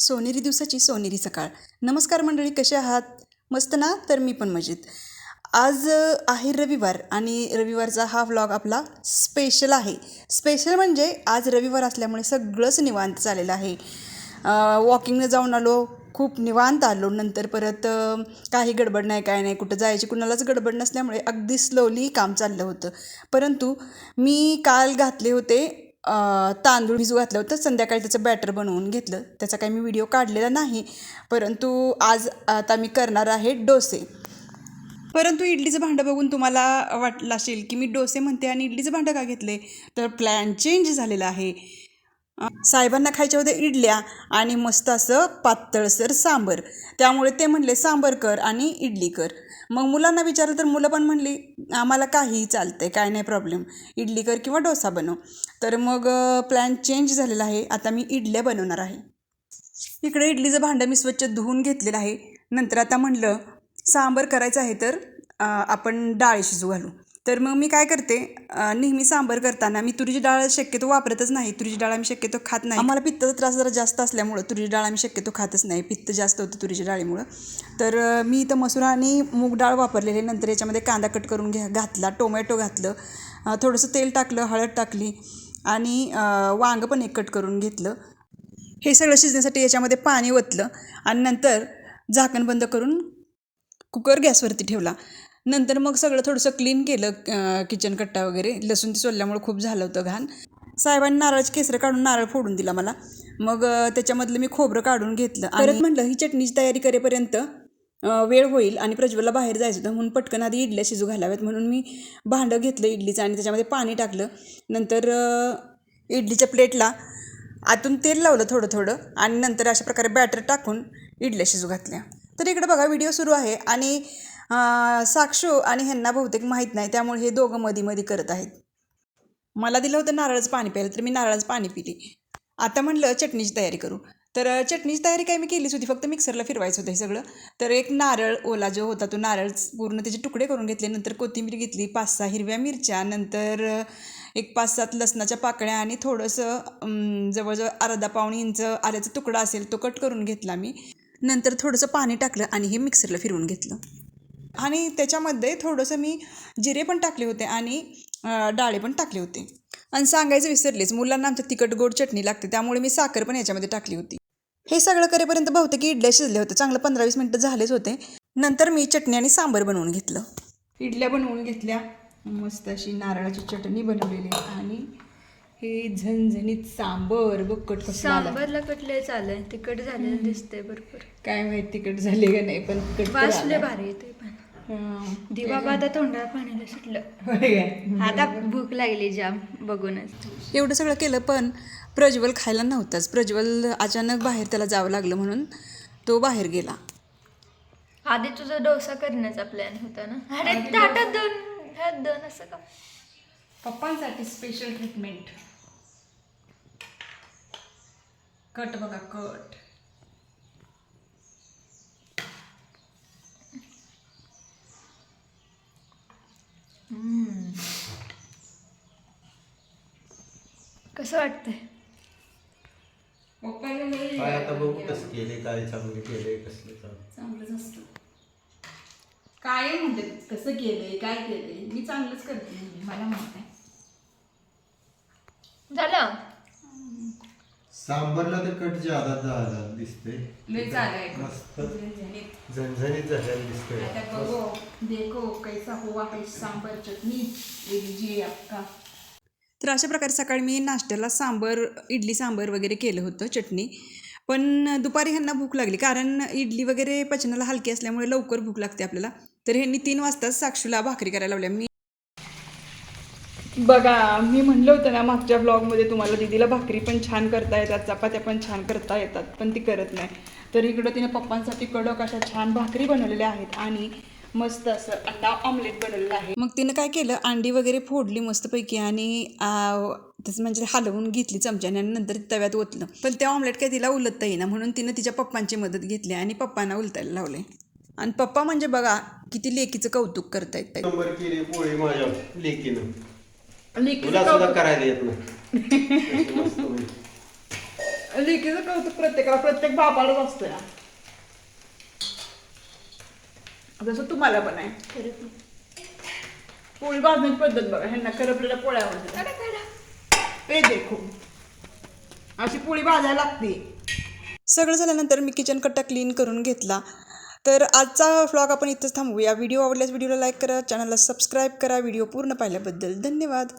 सोनेरी दिवसाची सोनेरी सकाळ. नमस्कार मंडळी कसे आहात? मस्त ना? तर मी पण मजेत. आज आहे रविवार आणि रविवारचा हा व्लॉग आपला स्पेशल आहे. स्पेशल म्हणजे आज रविवार असल्यामुळे सगळंच निवांत चालेलं आहे. वॉकिंगनं जाऊन आलो खूप निवांत आलो. नंतर परत काही गडबड नाही काय नाही. कुठं जायची कुणालाच गडबड नसल्यामुळे अगदी स्लोली काम चाललं होतं. परंतु मी काल घातले होते तांदूळ भिजू घातलं होतं संध्याकाळी त्याचं बॅटर बनवून घेतलं. त्याचा काही मी व्हिडिओ काढलेला नाही. परंतु आज आता मी करणार आहे डोसे. परंतु इडलीचं भांडं बघून तुम्हाला वाटलं असेल की मी डोसे म्हणते आणि इडलीचं भांडं का घेतले? तर प्लॅन चेंज झालेला आहे. साहेबांना खायच्या होत्या इडल्या आणि मस्त असं पातळसर सांबर. त्यामुळे ते म्हणले सांबर कर आणि इडली कर. मग मुलांना विचारलं तर मुलं पण म्हणली आम्हाला काहीही चालतंय काय नाही प्रॉब्लेम इडली कर किंवा डोसा बनव. तर मग प्लॅन चेंज झालेला आहे. आता मी इडल्या बनवणार आहे. इकडे इडलीचं भांडं मी स्वच्छ धुवून घेतलेलं आहे. नंतर आता म्हणलं सांबर करायचं आहे तर आपण डाळ शिजू घालू. तर मग मी काय करते नेहमी सांबर करताना मी तुरीची डाळ शक्यतो वापरतच नाही. तुरीची डाळ आम्ही शक्यतो खात नाही. आम्हाला पित्ताचा त्रास जरा जास्त असल्यामुळं तुरीची डाळ आम्ही शक्यतो खातच नाही. पित्त जास्त होतं तुरीच्या डाळीमुळं. तर मी इथं मसूर आणि मूग डाळ वापरलेली आहे. नंतर याच्यामध्ये कांदा कट करून घ्या घातला टोमॅटो घातलं थोडंसं तेल टाकलं हळद टाकली आणि वांगं पण एक कट करून घेतलं. हे सगळं शिजण्यासाठी याच्यामध्ये पाणी ओतलं आणि नंतर झाकण बंद करून कुकर गॅसवरती ठेवला. नंतर मग सगळं थोडंसं क्लीन केलं किचन कट्टा वगैरे. लसूण सोलल्यामुळे खूप झालं होतं घाण. साहेबांनी नारळाची केसरं काढून नारळ फोडून दिला मला. मग त्याच्यामधलं मी खोबरं काढून घेतलं. परत म्हटलं ही चटणीची तयारी करेपर्यंत वेळ होईल आणि प्रज्वलला बाहेर जायचं होतं म्हणून पटकन आधी इडल्या शिजू घालाव्यात म्हणून मी भांडं घेतलं इडलीचं आणि त्याच्यामध्ये पाणी टाकलं. नंतर इडलीच्या प्लेटला आतून तेल लावलं थोडं थोडं आणि नंतर अशा प्रकारे बॅटर टाकून इडल्या शिजू घातल्या. तर इकडे बघा व्हिडिओ सुरू आहे आणि साक्षू आणि ह्यांना बहुतेक माहीत नाही त्यामुळे हे दोघं मध्ये मध्ये करत आहेत. मला दिलं होतं नारळाचं पाणी प्यायला तर मी नारळाचं पाणी पिली. आता म्हणलं चटणीची तयारी करू. तर चटणीची तयारी काय मी केलीच होती फक्त मिक्सरला फिरवायचं होतं हे सगळं. तर एक नारळ ओला जो होता तो नारळ पूर्ण त्याचे तुकडे करून घेतले नंतर कोथिंबीर घेतली पाच सहा हिरव्या मिरच्या नंतर एक पाच सात लसणाच्या पाकळ्या आणि थोडंसं जवळजवळ अर्धा पाऊण इंच आल्याचा तुकडा असेल तो कट करून घेतला मी. नंतर थोडंसं पाणी टाकलं आणि हे मिक्सरला फिरवून घेतलं. आणि त्याच्यामध्ये थोडंसं मी जिरे पण टाकले होते आणि डाळे पण टाकले होते. आणि सांगायचं विसरलेच मुलांना आमच्या तिखट गोड चटणी लागते त्यामुळे मी साखर पण याच्यामध्ये टाकली होती. हे सगळं करेपर्यंत बहुतेक इडल्या शिजले होत्या चांगलं पंधरा वीस मिनटं झालेच होते. नंतर मी चटणी आणि सांबर बनवून घेतलं. इडल्या बनवून घेतल्या मस्त अशी नारळाची चटणी बनवलेली आणि हे झणझणीत सांबर बघ कट. सांबरला कटले चालय तिखट झालेलं दिसतंय भरपूर काय माहीत तिखट झाले का नाही पण वासले आलं. भारी येते पण. हं. दिवा बाधा तोंडाला पाण्याला सुटलं? आता भूक लागली जाम बघूनच. एवढं सगळं केलं पण प्रज्वल खायला नव्हताच. प्रज्वल अचानक बाहेर त्याला जावं लागलं म्हणून तो बाहेर गेला. आधी तुझा डोसा करण्याचा प्लॅन होता ना? अरे ताटात दोन. दोन असं का? पप्पांसाठी स्पेशल ट्रीटमेंट कट बघा कट. कसं वाटतंय? काय आता बघू कसं केले काय चांगले केले कसले चांगले. चांगलंच असतं. काय म्हणते कसं केलंय काय केलंय मी चांगलंच करते मला माहीत आहे झालं सांबरला तर कट ज्यादा झाला दिसते लय चालाय मस्त. झणझणीत. झालेलं दिसतंय. आता बघो. देखो कैसा हुआ है सांबर चटणी. लीजिए आपका तर अशा प्रकारे सकाळी मी नाश्त्याला सांबर इडली सांबर वगैरे केलं होतं चटणी. पण दुपारी ह्यांना भूक लागली कारण इडली वगैरे पचनाला हलकी असल्यामुळे लवकर भूक लागते आपल्याला. तर ह्यांनी तीन वाजताच साक्षूला भाकरी करायला लावल्या. मी बघा मी म्हणलं होतं ना मागच्या ब्लॉगमध्ये तुम्हाला दिदीला भाकरी पण छान करता येतात चपात्या पण छान करता येतात पण ती करत नाही. तर इकडं तिने पप्पांसाठी कडक अशा छान भाकरी बनवलेल्या आहेत आणि मस्त असं अंडा ऑमलेट बनवलेलं आहे. मग तिनं काय केलं अंडी वगैरे फोडली मस्तपैकी आणि तसं म्हणजे हलवून घेतली चमच्याने आणि नंतर तव्यात ओतलं. पण ते ऑमलेट काय तिला उलटता येईना म्हणून तिनं तिच्या पप्पांची मदत घेतली आणि पप्पांना उलटायला लावले आणि पप्पा म्हणजे बघा किती लेकीचं कौतुक करतायत तुला सुद्धा कौतुक करायला येत नाही. मस्त होईल. लेकीचं कौतुक प्रत्येकाला प्रत्येक बापालाच असतं या जसं तुम्हाला पण आहे. पोळी भाजण्याची पद्धत बघा ह्यांना करपलेल्या पोळ्या आवडतात ते देखो. अशी पोळी भाजायला लागते. सगळं झाल्यानंतर मी किचन कट्टा क्लीन करून घेतला. तर आजचा व्लॉग आपण इथंच थांबूया व्हिडिओ आवडल्यास व्हिडिओला लाईक करा चॅनलला सबस्क्राईब करा. व्हिडिओ पूर्ण पाहिल्याबद्दल धन्यवाद.